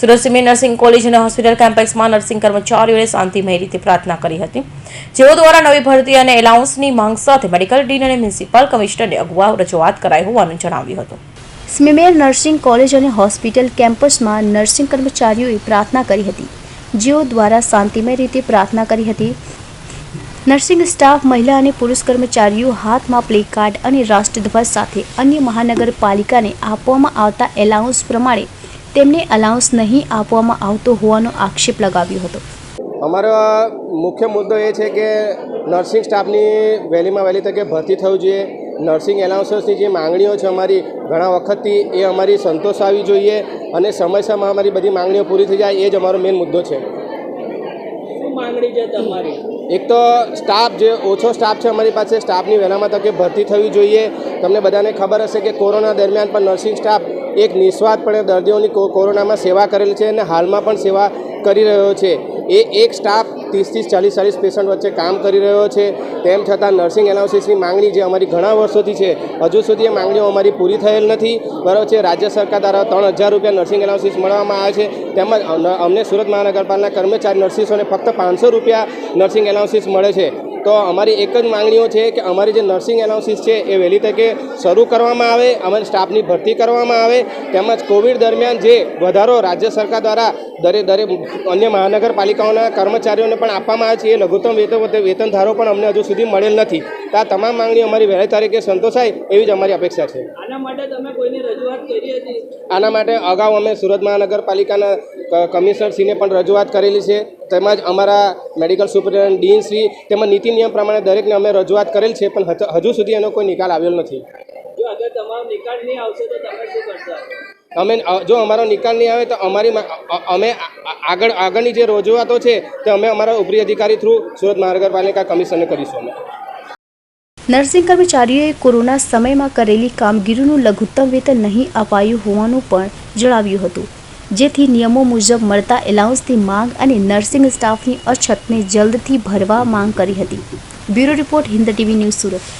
Surat nursing college અને hospital કેમ્પસમાં nursing કર્મચારીઓએ શાંતિમય રીતે પ્રાર્થના કરી હતી. જેઓ દ્વારા નવી ભરતી અને એલાઉન્સની માંગ સાથે મેડિકલ ડીન અને મ્યુનિસિપલ કમિશનરને અગવા રજૂઆત કરાઈ હોવાનું જણાવ્યું હતું. સ્મીમેર નર્સિંગ કોલેજ અને હોસ્પિટલ કેમ્પસમાં નર્સિંગ કર્મચારીઓએ પ્રાર્થના કરી હતી. જેઓ દ્વારા શાંતિમય રીતે પ્રાર્થના કરી હતી. નર્સિંગ સ્ટાફ, મહિલા અને પુરુષ કર્મચારીઓ હાથમાં પ્લે કાર્ડ અને રાષ્ટ્રધ્વજ સાથે અન્ય મહાનગરપાલિકાને આપવામાં આવતા એલાઉન્સ પ્રમાણે તેમને અલાઉન્સ નહીં આપવામાં આવતો હોવાનો આક્ષેપ લગાવ્યો હતો. અમારો મુખ્ય મુદ્દો એ છે કે નર્સિંગ સ્ટાફની વહેલીમાં વહેલી તકે ભરતી થવું જોઈએ. નર્સિંગ એલાઉન્સની જે માંગણીઓ છે અમારી ઘણા વખતથી એ અમારી સંતોષાવી જોઈએ અને સમયસરમાં અમારી બધી માંગણીઓ પૂરી થઈ જાય એ જ અમારો મેઇન મુદ્દો છે. શું માંગણી છે તમારી? એક તો સ્ટાફ જે ઓછો સ્ટાફ છે અમારી પાસે સ્ટાફની વહેલામાં તકે ભરતી થવી જોઈએ. તમને બધાને ખબર હશે કે કોરોના દરમિયાન પણ નર્સિંગ સ્ટાફ એક નિસ્વાર્થપણે દર્દીઓની કોરોનામાં સેવા કરેલી છે અને હાલમાં પણ સેવા કરી રહ્યો છે. એ એક સ્ટાફ ત્રીસ ત્રીસ ચાલીસ ચાલીસ પેશન્ટ વચ્ચે કામ કરી રહ્યો છે. તેમ છતાં નર્સિંગ એનાલિસિસની માંગણી જે અમારી ઘણા વર્ષોથી છે, હજુ સુધી એ માંગણીઓ અમારી પૂરી થયેલ નથી. બરાબર છે, રાજ્ય સરકાર દ્વારા ત્રણ હજાર રૂપિયા નર્સિંગ એનાલિસિસ મળવામાં આવે છે. તેમજ અમને સુરત મહાનગરપાલિકાના કર્મચારી નર્સિસોને ફક્ત પાંચસો રૂપિયા નર્સિંગ એનાલિસિસ મળે છે. તો અમારી એક જ માંગણીઓ છે કે અમારી જે નર્સિંગ એનાલિસિસ છે એ વહેલી તકે શરૂ કરવામાં આવે, અમારી સ્ટાફની ભરતી કરવામાં આવે. તેમજ કોવિડ દરમિયાન જે વધારો રાજ્ય સરકાર દ્વારા દરે દરે અન્ય મહાનગરપાલિકાઓના કર્મચારીઓને પણ આપવામાં આવે છે. એ લઘુત્તમ વેતન વેતન ધારો પણ અમને હજુ સુધી મળેલ નથી. તો આ તમામ માંગણીઓ અમારી વહેલી તારીખે સંતોષાય એવી જ અમારી અપેક્ષા છે. આના માટે અગાઉ અમે સુરત મહાનગરપાલિકાના કમિશનરશ્રીને પણ રજૂઆત કરેલી છે. તેમજ અમારા મેડિકલ સુપરિન્ટેન્ડન્ટ ડીનશ્રી તેમજ નીતિ નિયમ પ્રમાણે દરેકને અમે રજૂઆત કરેલ છે પણ હજુ સુધી એનો કોઈ નિકાલ આવ્યો નથી. જો અગર તમારો નિકાલ નહીં આવશે તો તમે શું કરશો? અમે જો અમારો નિકાલ નહીં આવે તો અમારી અમે આગળ, આગળની જે રજૂઆતો છે, તે અમે અમારા ઉપરી અધિકારી થ્રુ સુરત મહાનગરપાલિકા કમિશનને કરીશું અમે. નર્સિંગ કર્મચારીઓએ કોરોના સમયમાં કરેલી કામગીરીનું લઘુત્તમ વેતન નહીં અપાયું હોવાનું પણ જણાવ્યું હતું. જેથી નિયમો મુજબ મળતા એલાઉન્સની માંગ અને નર્સિંગ સ્ટાફની અછતને જલ્દથી ભરવા માંગ કરી હતી. Bureau report Hind TV news Surat.